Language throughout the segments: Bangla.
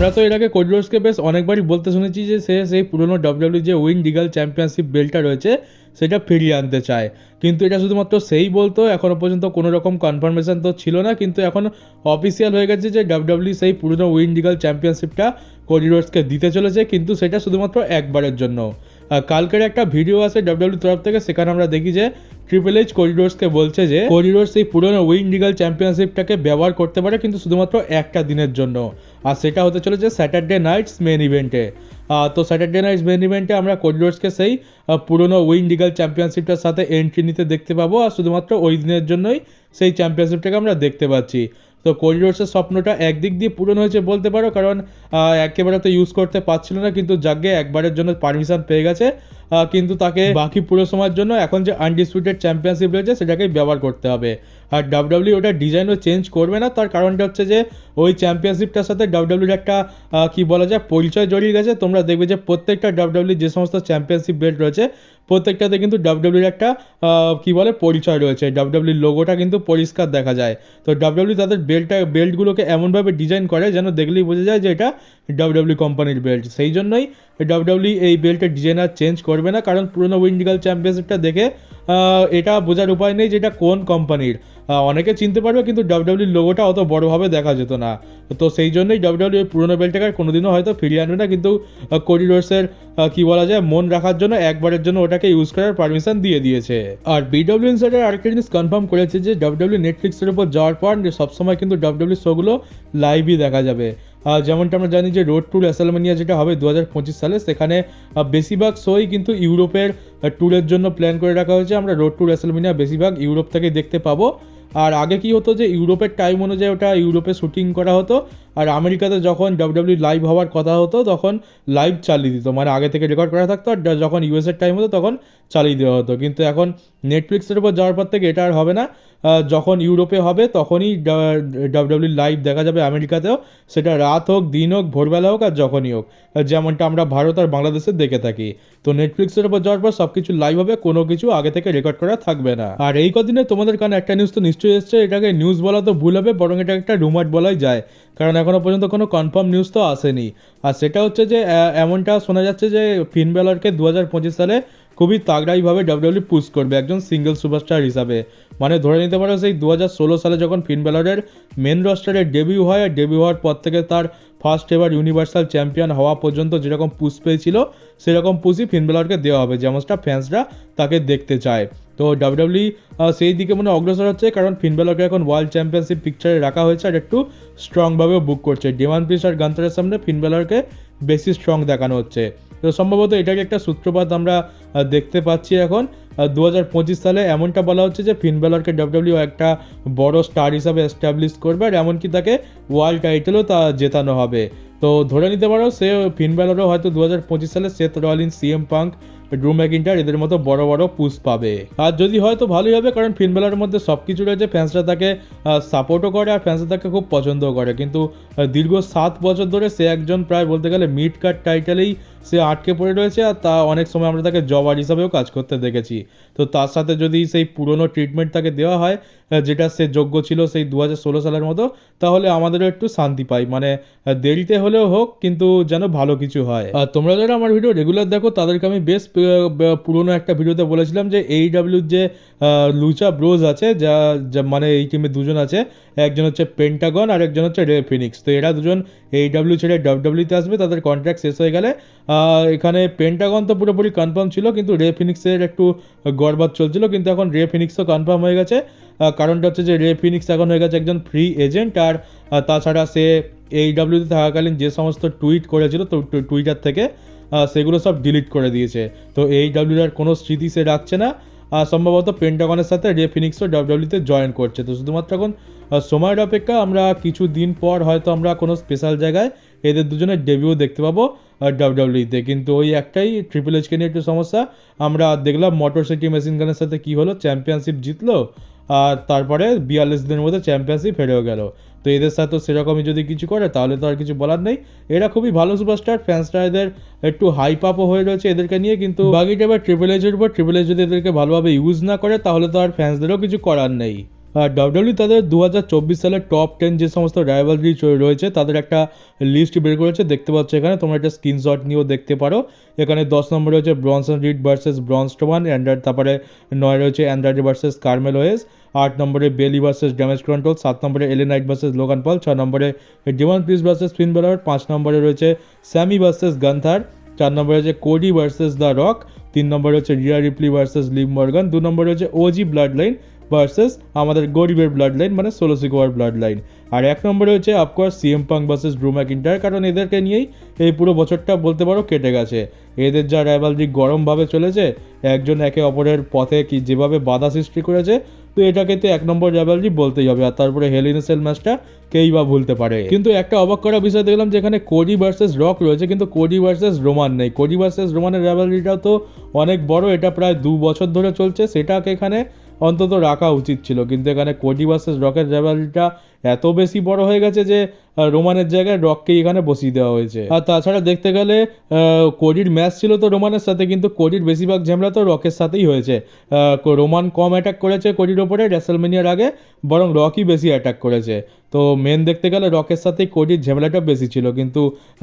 আমরা তো এর আগে কোডরোসকে বেশ অনেকবারই বলতে শুনেছি যে সে সেই পুরনো ডাব্লিউডব্লিউ যে উইন ডিগাল চ্যাম্পিয়নশিপ বেল্টটা রয়েছে, সেটা ফিরিয়ে আনতে চায়। কিন্তু এটা শুধুমাত্র সেই বলতো এখনও পর্যন্ত কোনো রকম কনফার্মেশন তো ছিল না, কিন্তু এখন অফিসিয়াল হয়ে গেছে যে ডাব্লিউডব্লিউ সেই পুরনো উইন ডিগাল চ্যাম্পিয়নশিপটা কোডিরোসকে দিতে চলেছে, কিন্তু সেটা শুধুমাত্র একবারের জন্য। কালকের একটা ভিডিও আছে ডাব্লিউডব্লিউ তরফ থেকে, সেখানে আমরা দেখি যে ট্রিপল এইচ করিডোর্সকে বলছে যে করিডোর্স এই পুরনো উইন লিগাল চ্যাম্পিয়নশিপটাকে ব্যবহার করতে পারে কিন্তু শুধুমাত্র একটা দিনের জন্য। আর সেটা হতে চলেছে স্যাটারডে নাইটস মেন ইভেন্টে তো স্যাটারডে নাইটস মেন ইভেন্টে আমরা করিডোর্সকে সেই পুরনো উইন লিগাল চ্যাম্পিয়নশিপটার সাথে এন্ট্রি নিতে দেখতে পাবো। আর শুধুমাত্র ওই দিনের জন্যই সেই চ্যাম্পিয়নশিপটাকে আমরা দেখতে পাচ্ছি। তো করিডোর্সের স্বপ্নটা একদিক দিয়ে পূরণ হয়েছে বলতে পারো, কারণ একেবারে তো ইউজ করতে পারছিল না, কিন্তু যাকে একবারের জন্য পারমিশন পেয়ে গেছে। কিন্তু তাকে বাকি পুরো সময়ের জন্য এখন যে আনডিসপিউটেড চ্যাম্পিয়নশিপ রয়েছে সেটাকেই ব্যবহার করতে হবে। আর ডাব্লিউডাব্লিউ ওটা ডিজাইনও চেঞ্জ করবে না, তার কারণটা হচ্ছে যে ওই চ্যাম্পিয়নশিপটার সাথে ডাব্লিউডাব্লিউর একটা কি বলা যায়, পরিচয় জড়িয়ে গেছে। তোমরা দেখবে যে প্রত্যেকটা ডাব্লিউডাব্লিউ যে সমস্ত চ্যাম্পিয়নশিপ বেল্ট রয়েছে, প্রত্যেকটাতে কিন্তু ডাব্লিউডাব্লিউর একটা কী বলে, পরিচয় রয়েছে। ডাব্লিউডাব্লিউর লোগোটা কিন্তু পরিষ্কার দেখা যায়। তো ডাব্লিউডাব্লিউ তাদের বেল্টটা বেল্টগুলোকে এমনভাবে ডিজাইন করে যেন দেখলেই বোঝা যায় যে এটা ডাব্লিউডাব্লিউ কোম্পানির বেল্ট সেই জন্যই ডাব্লিউডাব্লিউ এই বেল্টের ডিজাইনার চেঞ্জ করবে না, কারণ পুরনো উইন্ডিগাল চ্যাম্পিয়নশিপটা দেখে এটা বোঝার উপায় নেই যে এটা কোন কোম্পানির অনেকে চিনতে পারবে, কিন্তু ডাব্লিউডাব্লিউর লোগোটা অত বড়োভাবে দেখা যেত না। তো সেই জন্যই ডাব্লিউডাব্লিউ পুরনো বেল্টটাকে কোনোদিনও হয়তো ফিরিয়ে আনবে না, কিন্তু কোরিডোর্সের কি বলা যায়, মন রাখার জন্য একবারের জন্য ওটাকে ইউজ করার পারমিশন দিয়ে দিয়েছে। আর বিডব্লিউ ইনসাইডার আরেকটা জিনিস কনফার্ম করেছে যে ডাব্লিউডাব্লিউ নেটফ্লিক্সের উপর যাওয়ার পর সবসময় কিন্তু ডাব্লিউডাব্লিউ শোগুলো লাইভই দেখা যাবে। যেমনটা আমরা জানি যে রোড টু রেসেলমেনিয়া যেটা হবে দু হাজার পঁচিশ সালে, সেখানে বেশিরভাগ শোই কিন্তু ইউরোপের ট্যুরের জন্য প্ল্যান করে রাখা হয়েছে। আমরা রোড টু রেসেলমেনিয়া বেশিরভাগ ইউরোপ থেকে দেখতে পাবো। আর আগে কি হতো যে ইউরোপের টাইম অনুযায়ী ওটা ইউরোপে শুটিং করা হতো। আর আমেরিকাতে যখন ডাব্লিউডাব্লিউ লাইভ হওয়ার কথা হতো, তখন লাইভ চালিয়ে দিত। মানে আগে থেকে রেকর্ড করা থাকতো, আর যখন ইউএসের টাইম হতো, তখন চালিয়ে দেওয়া হতো। কিন্তু এখন নেটফ্লিক্সের উপর যাওয়ার পর থেকে এটা আর হবে না। যখন ইউরোপে হবে, তখনই ডাব্লিউডাব্লিউ লাইভ দেখা যাবে আমেরিকাতেও। সেটা রাত হোক, দিন হোক, ভোরবেলা হোক আর যখনই হোক। যেমনটা আমরা ভারত আর বাংলাদেশে দেখে থাকি। তো নেটফ্লিক্সের উপর যাওয়ার পর সব কিছু লাইভ হবে, কোনো কিছু আগে থেকে রেকর্ড করা থাকবে না। আর এই কদিনে তোমাদের কারণে একটা নিউজ তো নিশ্চয়ই এসছে, এটাকে নিউজ বলা তো ভুল হবে, বরং এটা একটা রুমার বলাই যায়। কারণ এখনও পর্যন্ত কোনো কনফার্ম নিউজ তো আসেনি। আর সেটা হচ্ছে যে এমনটা শোনা যাচ্ছে যে ফিন বেলারকে দু সালে খুবই তাগড়াইভাবে ডাব্লিউডব্লিউ পুশ করবে একজন সিঙ্গেল সুপারস্টার হিসাবে। মানে ধরে নিতে পারো সেই দু হাজার ষোলো সালে যখন ফিন বেলারের মেন রস্টারের ডেবিউ হয়, আর ডেবিউ হওয়ার পর থেকে তার ফার্স্ট এবার ইউনিভার্সাল চ্যাম্পিয়ন হওয়া পর্যন্ত যেরকম পুশ পেয়েছিল, সেরকম পুশই ফিন বেলারকে দেওয়া হবে যেমনটা ফ্যান্সরা তাকে দেখতে চায়। তো ডাব্লিউডব্লিউ সেই দিকে মনে অগ্রসর হচ্ছে, কারণ ফিন বেলারকে এখন ওয়ার্ল্ড চ্যাম্পিয়নশিপ পিকচারে রাখা হয়েছে, আর একটু স্ট্রংভাবেও বুক করছে। ডিমান পিস আর গান্তারের সামনে ফিন বেলারকে বেশি স্ট্রং দেখানো হচ্ছে। তো সম্ভবত এটাকে একটা সূত্রপাত আমরা দেখতে পাচ্ছি এখন। দু হাজার পঁচিশ সালে এমনটা বলা হচ্ছে যে ফিনবেলারকে ডাব্লিউডাব্লিউ একটা বড় স্টার হিসাবে এস্টাবলিশ করবে আর এমনকি তাকে ওয়ার্ল্ড টাইটেলও তা জেতানো হবে। তো ধরে নিতে পারো সে ফিন বেলারও হয়তো দু হাজার পঁচিশ সালে Seth Rollins CM Punk Drew McIntyre এদের মতো বড় বড় পুশ পাবে। আর যদি হয় তো ভালোই হবে, কারণ ফিনবেলার মধ্যে সব কিছু রয়েছে ফ্যান্সরা তাকে সাপোর্টও করে আর ফ্যান্সরা তাকে খুব পছন্দও করে। কিন্তু দীর্ঘ সাত বছর ধরে সে একজন প্রায় বলতে গেলে মিড কার্ড টাইটেলেই সে আটকে পড়ে রয়েছে আর তা অনেক সময় আমরা তাকে জবার হিসাবেও কাজ করতে দেখেছি। তো তার সাথে যদি সেই পুরনো ট্রিটমেন্ট তাকে দেওয়া হয় যেটা সে যোগ্য ছিল সেই দু হাজার ষোলো সালের মতো, তাহলে আমাদেরও একটু শান্তি পাই। মানে দেরিতে হলেও হোক, কিন্তু যেন ভালো কিছু হয়। আর তোমরা যারা আমার ভিডিও রেগুলার দেখো, তাদেরকে আমি বেশ পুরনো একটা ভিডিওতে বলেছিলাম যে এই ডাব্লিউর যে লুচা ব্রোজ আছে, যা যা মানে এই টিমে দুজন আছে, একজন হচ্ছে পেন্টাগন আর একজন হচ্ছে রে ফিনিক্স তো এরা দুজন এই ডাব্লিউ ছেড়ে ডাব্লিউতে আসবে, তাদের কন্ট্রাক্ট শেষ হয়ে গেলে। এখানে পেন্টাগন তো পুরোপুরি কনফার্ম ছিল, কিন্তু রে ফিনিক্সের একটু গড়বাদ চলছিল, কিন্তু এখন রে ফিনিক্সও কনফার্ম হয়ে গেছে। কারণটা হচ্ছে যে রে ফিনিক্স এখন হয়ে গেছে একজন ফ্রি এজেন্ট আর তাছাড়া সে এই ডাব্লিউতে থাকাকালীন যে সমস্ত টুইট করেছিল, তো টুইটার থেকে সেগুলো সব ডিলিট করে দিয়েছে। তো এই ডাব্লিউর আর কোনো স্মৃতি সে রাখছে না। আর সম্ভবত পেন্টাগনের সাথে রে ফিনিক্সও ডাব্লিউতে জয়েন করছে। তো শুধুমাত্র এখন সময়ের অপেক্ষা আমরা কিছু দিন পর হয়তো আমরা কোনো স্পেশাল জায়গায় এদের দুজনের ডেবিউ দেখতে পাবো। ডাব্লিউতে কিন্তু ওই একটাই ট্রিপল এইচকে নিয়ে একটু সমস্যা। আমরা দেখলাম মোটর সিটি মেশিন গানের সাথে কী হলো? চ্যাম্পিয়নশিপ জিতলো আর তারপরে বিয়াল্লিশ দিনের মধ্যে চ্যাম্পিয়নশিপ হেরেও গেল। তো এদের সাথে সেরকমই যদি কিছু করে, তাহলে তো আর কিছু বলার নেই। এরা খুবই ভালো সুপারস্টার ফ্যান্সরা এদের একটু হাইপ আপও হয়ে রয়েছে এদেরকে নিয়ে, কিন্তু বাকিটা এবার ট্রিপল এইচের উপর। ট্রিপল এইচ যদি এদেরকে ভালোভাবে ইউজ না করে, তাহলে তো আর ফ্যান্সদেরও কিছু করার নেই। আর ডাব্লিউডব্লিউ তাদের দু চব্বিশ সালের টপ টেন যে সমস্ত রাইভালরি রয়েছে, তাদের একটা লিস্ট বের করেছে। দেখতে পাচ্ছ এখানে, তোমরা একটা স্ক্রিনশট নিয়েও দেখতে পারো। এখানে দশ নম্বরে রয়েছে Bronson Reed versus Braun Strowman তারপরে নয় রয়েছে অ্যান্ড্রয়েড ভার্সেস কার্মেল ওয়েস আট নম্বরে বেলি ভার্সেস ড্যামেজ কন্ট্রোল সাত নম্বরে এলেনাইট ভার্সেস লোগান পল ছ নম্বরে ডিওয়ান প্রিস ভার্সেস ফিন বেলার পাঁচ নম্বরে রয়েছে স্যামি ভার্সেস গান্থার চার নম্বরে রয়েছে কোডি ভার্সেস দ্য রক তিন নম্বরে হচ্ছে Rhea Ripley versus Liv Morgan দু নম্বরে হচ্ছে ওজি ব্লাড লাইন ভার্সেস আমাদের গরিবের ব্লাড লাইন মানে সোলোসিকোয়ার ব্লাড লাইন আর এক নম্বরে হচ্ছে of course CM Punk versus Drew McIntyre কারণ এদেরকে নিয়েই এই পুরো বছরটা বলতে পারো কেটে গেছে। এদের যা রাইভালরি গরমভাবে চলেছে, একজন একে অপরের পথে কি যেভাবে বাধা সৃষ্টি করেছে, তো এটাকে তো এক নম্বর রাইভালরি বলতেই হবে, আর তারপরে হেলিনেসেল ম্যাচটা কেই বা ভুলতে পারে। কিন্তু একটা অবাক করা বিষয় দেখলাম যেখানে কোডি ভার্সেস রক রয়েছে, কিন্তু কোডি ভার্সেস রোমান নেই। কোডি ভার্সেস রোমানের রাইভালরিটাও তো অনেক বড়, এটা প্রায় দু বছর ধরে চলছে, সেটাকে এখানে অন্তত রাখা উচিত ছিল। কিন্তু এখানে কোডি ভার্সেস রকেট রাইভালরিটা এত বেশি বড় হয়ে গেছে যে রোমানের জায়গায় রককে এখানে বসিয়ে দেওয়া হয়েছে। আর তাছাড়া দেখতে গেলে কোডির ম্যাচ ছিল তো রোমানের সাথে, কিন্তু কোডির বেশিরভাগ ঝামেলা তো রকের সাথেই হয়েছে। রোমান কম অ্যাটাক করেছে কোডির ওপরে রেসেলমেনিয়ার আগে, বরং রকই বেশি অ্যাটাক করেছে। তো মেন দেখতে গেলে রকের সাথেই কোডির ঝামেলাটা বেশি ছিল, কিন্তু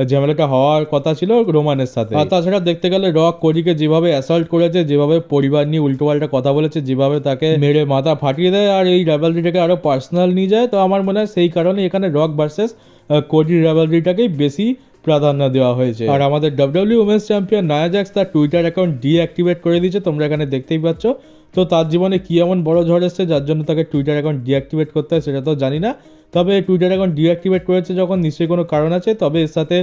ঝামেলাটা হওয়ার কথা ছিল রোমানের সাথে। আর তাছাড়া দেখতে গেলে রক কোডিকে যেভাবে অ্যাসল্ট করেছে, যেভাবে পরিবার নিয়ে উল্টোপাল্টা কথা বলেছে, যেভাবে তাকে মেরে মাথা ফাটিয়ে দেয়, আর এই রাইভালরিটাকে আরও পার্সোনাল নিয়ে যায়, তো আমার মনে হয় সেই কারণে এখানে রক ভার্সেস কোডির রাইভালরিটাকেই বেশি প্রাধান্য দেওয়া হয়েছে। আর আমাদের W W women's champion Nia Jax তার টুইটার অ্যাকাউন্ট ডিঅ্যাক্টিভেট করে দিয়েছে, তোমরা এখানে দেখতেই পাচ্ছ। তো তার জীবনে কি এমন বড় ঝড় এসছে, যার জন্য তাকে টুইটার অ্যাকাউন্ট ডিঅ্যাক্টিভেট করতে হয় সেটা তো জানি না। তবে টুইটার অ্যাকাউন্ট ডিঅ্যাক্টিভেট করেছে যখন নিশ্চয়ই কোনো কারণ আছে, তবে এর সাথে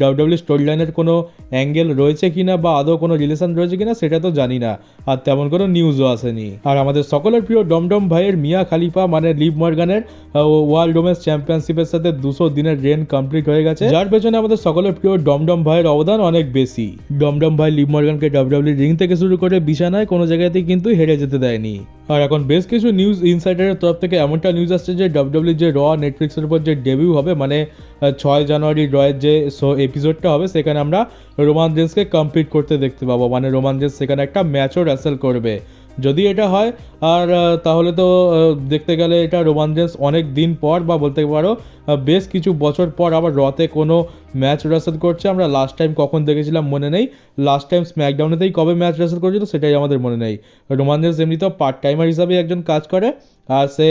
ডাব্লিউডব্লিউ স্টোরি লাইনের কোনো অ্যাঙ্গেল রয়েছে কিনা বা আদৌ কোনো রিলেশন রয়েছে কিনা সেটা তো জানি না, আর তেমন কোনো নিউজও আসেনি। আর আমাদের সকলের প্রিয় ডমডম ভাইয়ের মিয়া খালিফা মানে লিভ মর্গানের ওয়ার্ল্ড ওমেন্স চ্যাম্পিয়নশিপের সাথে দুশো দিনের রেন কমপ্লিট হয়ে গেছে, যার পেছনে আমাদের সকলের প্রিয় ডমডম ভাইয়ের অবদান অনেক বেশি। ডমডম ভাই লিভ মর্গানকে ডাব্লিউডব্লিউ রিং থেকে শুরু করে বিছানায় কোনো জায়গাতেই কিন্তু হেরে যেতে দেয়নি। আর এখন বেশ কিছু নিউজ ইনসাইডারের তরফ থেকে এমনটা নিউজ আসছে যে ডাব্লিউডাব্লিউ যে র নেটফ্লিক্সের উপর যে ডেবিউ হবে মানে ছয় জানুয়ারি রয়ের যে শো এপিসোডটা হবে, সেখানে আমরা রোমান কমপ্লিট করতে দেখতে পাবো। মানে রোমান সেখানে একটা ম্যাচও র্যাসেল করবে। যদি এটা হয়, আর তাহলে তো দেখতে গেলে এটা রোমান জেন্স অনেক দিন পর, বা বলতে পারো বেশ কিছু বছর পর আবার রতে কোনো ম্যাচ রেসেল করছে। আমরা লাস্ট টাইম কখন দেখেছিলাম মনে নেই। লাস্ট টাইম স্ম্যাকডাউনেতেই কবে ম্যাচ রেসেল করেছিল সেটাই আমাদের মনে নেই। রোমান জেন্স এমনিতেও পার্ট টাইমার হিসাবে একজন কাজ করে, আর সে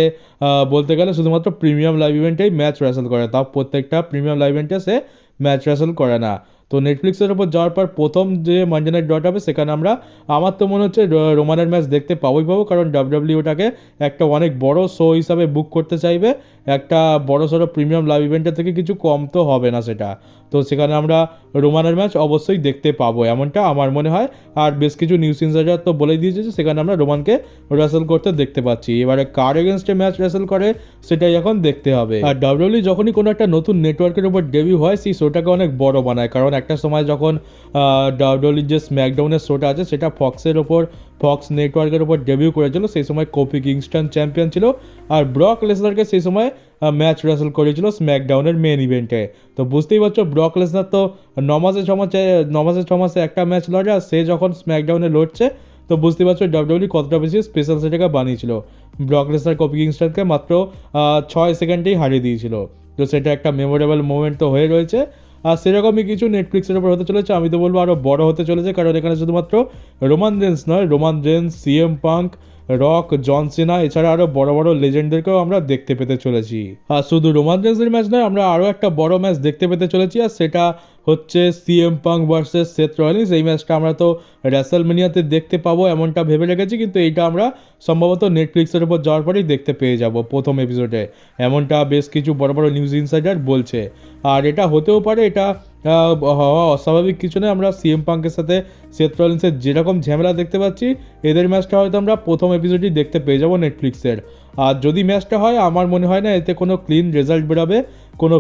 বলতে গেলে শুধুমাত্র প্রিমিয়াম লাইভ ইভেন্টেই ম্যাচ রেসেল করে। তাও প্রত্যেকটা প্রিমিয়াম লাইভ ইভেন্টে সে ম্যাচ রেসেল করে না। তো নেটফ্লিক্সের ওপর যাওয়ার পর প্রথম যে মঞ্জনের ডট হবে, সেখানে আমরা আমার তো মনে হচ্ছে রোমানের ম্যাচ দেখতে পাবোই পাবো, কারণ ডাব্লিউডাব্লিউটাকে একটা অনেক বড় শো হিসাবে বুক করতে চাইবে। একটা বড় সড়ো প্রিমিয়াম লাইভ ইভেন্টের থেকে কিছু কম তো হবে না সেটা। তো সেখানে আমরা রোমানের ম্যাচ অবশ্যই দেখতে পাবো, এমনটা আমার মনে হয়। আর বেশ কিছু নিউজ ইনসাইডার তো বলেই দিয়েছে যে সেখানে আমরা রোমানকে রেসেল করতে দেখতে পাচ্ছি। এবারে কার এগেনস্টে ম্যাচ রেসেল করে সেটাই এখন দেখতে হবে। আর ডাব্লিউডব্লিউ যখনই কোনো একটা নতুন নেটওয়ার্কের উপর ডেবিউ হয়, সেই শোটাকে অনেক বড় বানায়। কারণ একটা সময় যখন ডাব্লিউডব্লিউর যে স্ম্যাকডাউনের শোটা আছে, সেটা ফক্সের ওপর ফক্স নেটওয়ার্কের উপর ডেবিউ করেছিল, সেই সময় কপি কিংস্টন চ্যাম্পিয়ন ছিল। আর ব্রক লেসনারকে সেই সময় ম্যাচ রেসেল করেছিল স্ম্যাকডাউনের মেন ইভেন্টে তো বুঝতেই পারছ ব্রক লেসনার তো নমাসে ছমাসে নমাসে ছমাসে একটা ম্যাচ লড়ে আর সে যখন স্ম্যাকডাউনে লড়ছে, তো বুঝতে পারছ ডাব্লিউডব্লিউ কতটা বেশি স্পেশাল সেটাকে বানিয়েছিল। ব্রক লেসনার কপি কিংস্টনকে মাত্র ছয় সেকেন্ডেই হারিয়ে দিয়েছিল। তো সেটা একটা মেমোরেবল মোমেন্ট তো হয়ে রয়েছে। আর সেরকমই কিছু নেটফ্লিক্সের উপর হতে চলেছে, আমি তো বলব আরও বড় হতে চলেছে, কারণ এখানে শুধুমাত্র রোমান রেন্স নয় Roman Reigns CM Punk Rock, John Cena, এছাড়া আরও বড় বড় লেজেন্ডদেরকেও আমরা দেখতে পেতে চলেছি। আর শুধু রোমান ম্যাচ নয়, আমরা আরও একটা বড় ম্যাচ দেখতে পেতে চলেছি, আর সেটা হচ্ছে CM Punk versus Seth Rollins. এই ম্যাচটা আমরা তো র্যাসেলমেনিয়াতে দেখতে পাবো, এমনটা ভেবে রেখেছি, কিন্তু এইটা আমরা সম্ভবত নেটফ্লিক্সের উপর যাওয়ার পরেই দেখতে পেয়ে যাব প্রথম এপিসোডে এমনটা বেশ কিছু বড় বড় নিউজ ইনসাইডার বলছে। আর এটা হতেও পারে, এটা হওয়া অস্বাভাবিক কিছু নয়। আমরা সিএম পাঙ্কের সাথে সেথ রলিন্সের যেরকম ঝামেলা দেখতে পাচ্ছি, এদের ম্যাচটা হয়তো আমরা প্রথম এপিসোডই দেখতে পেয়ে যাব নেটফ্লিক্সের। আর যদি ম্যাচটা হয়, আমার মনে হয় না এতে কোনো ক্লিন রেজাল্ট বেরোবে, কোনো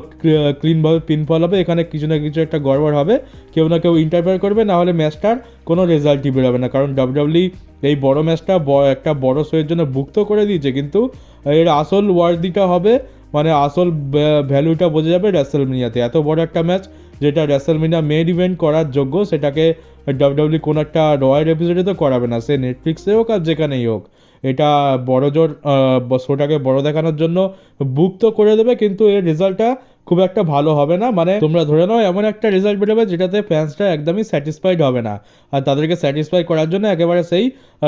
ক্লিনভাবে পিনফল হবে, এখানে কিছু না কিছু একটা গড়বড় হবে। কেউ না কেউ ইন্টারফেয়ার করবে, না হলে ম্যাচটার কোনো রেজাল্টই বেরোবে না। কারণ ডাব্লিউডব্লিউ এই বড় ম্যাচটা একটা বড় শোয়ের জন্য বুক করে দিয়েছে, কিন্তু এর আসল ওয়ার্দিটা হবে মানে আসল ভ্যালুটা বোঝা যাবে র্যাসেলমিনিয়াতে এত বড় একটা ম্যাচ যেটা র্যাসেলমিনিয়া মেন ইভেন্ট করার যোগ্য, সেটাকে ডাব্লিউডব্লিউ কোনো একটা রয়্যাল এপিসোডে তো করাবে না, সে নেটফ্লিক্সে হোক আর যেখানেই হোক। এটা বড় জোর শোটাকে বড় দেখানোর জন্য বুক তো করে দেবে, কিন্তু এর রেজাল্টটা খুব একটা ভালো হবে না। মানে তোমরা ধরে নাও, এমন একটা রেজাল্ট বেরোবে যেটাতে ফ্যান্সরা একদমই স্যাটিসফাইড হবে না। আর তাদেরকে স্যাটিসফাই করার জন্য একেবারে সেই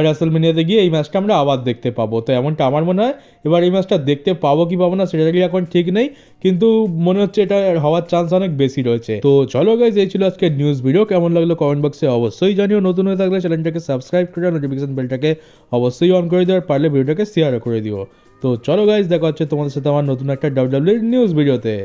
রাসেলমিনিয়াতে গিয়ে এই ম্যাচটা আমরা আবার দেখতে পাবো। তো এমনটা আমার মনে হয়, এবার এই ম্যাচটা দেখতে পাবো কি পাবো না সেটা এখন ঠিক নেই। কিন্তু মনে হচ্ছে এটা হওয়ার চান্স অনেক বেশি রয়েছে। তো চলো গাইজ এই ছিল আজকে নিউজ ভিডিও কেমন লাগল কমেন্ট বক্সে অবশ্যই জানিও। নতুন হয়ে থাকলে চ্যানেলটাকে সাবস্ক্রাইব করে নোটিফিকেশন বেলটাকে অবশ্যই অন করে দিও আর পারলে ভিডিওটাকে শেয়ারও করে দিও। তো চলো গাইজ দেখা হচ্ছে তোমাদের সাথে আমার নতুন একটা ডাব্লিউ নিউজ ভিডিওতে